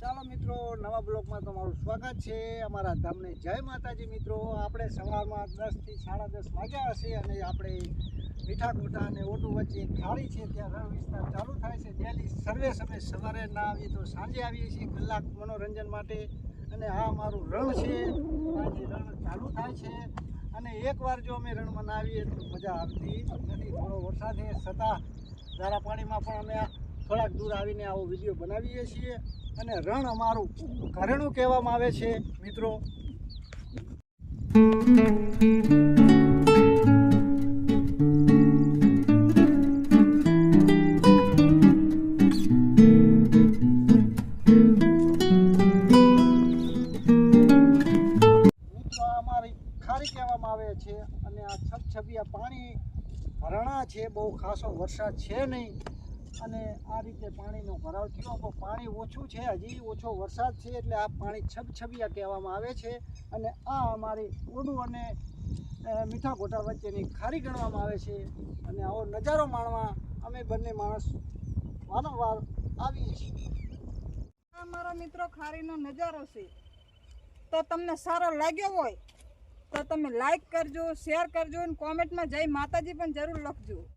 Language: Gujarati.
ચાલો મિત્રો, નવા બ્લોગમાં તમારું સ્વાગત છે. અમારા ધામને જય માતાજી મિત્રો. આપણે સવારમાં દસથી સાડા દસ વાગ્યા હશે અને આપણે મીઠા કોટા અને ઓટુ વચ્ચે એક ખાડી છે. ત્યાં રણ વિસ્તાર ચાલુ થાય છે. ડેલી સર્વે સમય સવારે ના આવીએ તો સાંજે આવીએ છીએ કલાક મનોરંજન માટે. અને આ અમારું રણ છે. આજે રણ ચાલુ થાય છે. અને એકવાર જો અમે રણમાં ના તો મજા આવતી નથી. થોડો વરસાદ છે. છતાં ધારા પાણીમાં પણ અમે થોડાક દૂર આવીને આવો વીડિયો બનાવીએ છીએ અને રણ અમારું ઘરેણું કહેવામાં આવે છે, મિત્રો. ખારી કહેવામાં આવે છે અને આ છબછબિયા પાણી, ભરણા છે, બહુ ખાસો વરસાદ છે નહીં. અને આ રીતે પાણીનો ભરાવ થયો. પણ પાણી ઓછું છે હજી, ઓછો વરસાદ છે એટલે આ પાણી છબછબિયા કહેવામાં આવે છે. અને આ અમારી ઓડું અને મીઠા ગોટા વચ્ચેની ખારી ગણવામાં આવે છે. અને આવો નજારો માણવા અમે બંને માણસ વારંવાર આવીએ છીએ. મારા મિત્રો ખારીનો નજારો છે. તો તમને સારો લાગ્યો હોય તો તમે લાઈક કરજો શેર કરજો અને કોમેન્ટમાં જય માતાજી પણ જરૂર લખજો.